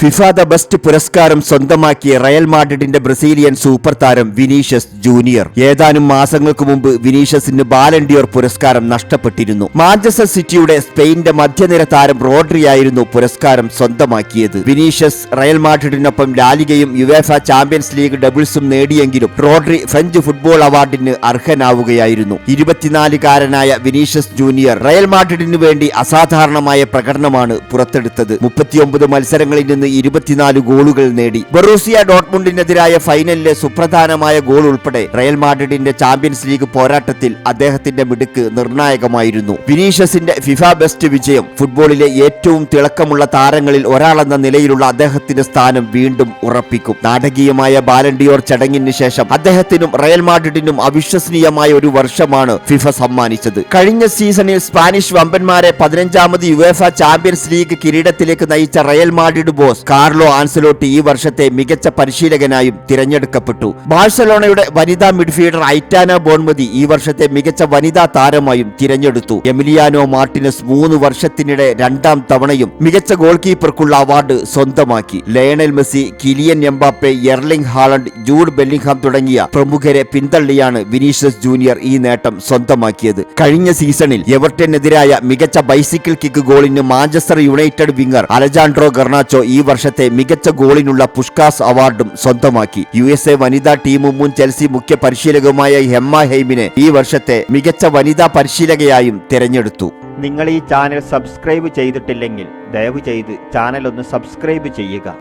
FIFA the best പുരസ്കാരം സ്വന്തമാക്കിയ Real മാഡ്രിഡിന്റെ ബ്രസീലിയൻ സൂപ്പർ താരം വിനീഷ്യസ് ജൂനിയർ. ഏതാനും മാസങ്ങൾക്ക് മുമ്പ് വിനീഷ്യസിന് ബാലൻഡിയോർ പുരസ്കാരം നഷ്ടപ്പെട്ടിരുന്നു. മാഞ്ചസ്റ്റർ സിറ്റിയുടെ സ്പെയിന്റെ മധ്യനിര താരം റോഡ്രിയായിരുന്നു പുരസ്കാരം സ്വന്തമാക്കിയത്. വിനീഷ്യസ് റയൽ മാഡ്രിഡിനൊപ്പം ലാലികയും യുവേഫ ചാമ്പ്യൻസ് ലീഗ് ഡബിൾസും നേടിയെങ്കിലും റോഡ്രി ഫ്രഞ്ച് ഫുട്ബോൾ അവാർഡിന് അർഹനാവുകയായിരുന്നു. ഇരുപത്തിനാലുകാരനായ വിനീഷ്യസ് ജൂനിയർ റയൽ മാഡ്രിഡിന് വേണ്ടി അസാധാരണമായ പ്രകടനമാണ് പുറത്തെടുത്തത്. മുപ്പത്തിയൊമ്പത് മത്സരങ്ങളിൽ നിന്ന് ഇരുപത്തിനാല് ഗോളുകൾ നേടി. ബൊറൂസിയ ഡോട്ട്മുണ്ടിനെതിരായ ഫൈനലിലെ സുപ്രധാനമായ ഗോൾ ഉൾപ്പെടെ റയൽ മാഡ്രിഡിന്റെ ചാമ്പ്യൻസ് ലീഗ് പോരാട്ടത്തിൽ അദ്ദേഹത്തിന്റെ മിടുക്ക് നിർണായകമായിരുന്നു. വിനീഷ്യസിന്റെ ഫിഫ ബെസ്റ്റ് വിജയം ഫുട്ബോളിലെ ഏറ്റവും തിളക്കമുള്ള താരങ്ങളിൽ ഒരാളെന്ന നിലയിലുള്ള അദ്ദേഹത്തിന്റെ സ്ഥാനം വീണ്ടും ഉറപ്പിക്കും. നാടകീയമായ ബാലൻഡിയോർ ചടങ്ങിന് ശേഷം അദ്ദേഹത്തിനും റയൽ മാഡ്രിഡിനും അവിശ്വസനീയമായ ഒരു വർഷമാണ് ഫിഫ സമ്മാനിച്ചത്. കഴിഞ്ഞ സീസണിൽ സ്പാനിഷ് വമ്പന്മാരെ പതിനഞ്ചാമത് യുവേഫ ചാമ്പ്യൻസ് ലീഗ് കിരീടത്തിലേക്ക് നയിച്ച Real Madrid boss Carlo Ancelotti ഈ വർഷത്തെ മികച്ച പരിശീലകനായും തിരഞ്ഞെടുക്കപ്പെട്ടു. ബാഴ്സലോണയുടെ വനിതാ മിഡ്ഫീൽഡർ ഐറ്റാന ബോൺമതി ഈ വർഷത്തെ മികച്ച വനിതാ താരമായും തിരഞ്ഞെടുത്തു. എമിലിയാനോ മാർട്ടിനസ് മൂന്ന് വർഷത്തിനിടെ രണ്ടാം തവണയും മികച്ച ഗോൾ കീപ്പർക്കുള്ള അവാർഡ് സ്വന്തമാക്കി. Lionel Messi Kylian Mbappe Erling Haaland Jude Bellingham തുടങ്ങിയ പ്രമുഖരെ പിന്തള്ളിയാണ് വിനീഷ്യസ് ജൂനിയർ ഈ നേട്ടം സ്വന്തമാക്കിയത്. കഴിഞ്ഞ സീസണിൽ എവർട്ടനെതിരായ മികച്ച ബൈസിക്കിൾ കിക്ക് ഗോളിന് Manchester United winger Alejandro Garnacho ഈ വർഷത്തെ മികച്ച ഗോളിനുള്ള പുഷ്കാസ് അവാർഡും സ്വന്തമാക്കി. യു എസ് എ വനിതാ ടീമും മുൻ ചെൽസി മുഖ്യ പരിശീലകവുമായ ഹെമ്മ ഹെയ്മിനെ ഈ വർഷത്തെ മികച്ച വനിതാ പരിശീലകയായും തിരഞ്ഞെടുത്തു. നിങ്ങൾ ഈ ചാനൽ സബ്സ്ക്രൈബ് ചെയ്തിട്ടില്ലെങ്കിൽ ദയവ് ചെയ്ത് ചാനൽ ഒന്ന് സബ്സ്ക്രൈബ് ചെയ്യുക.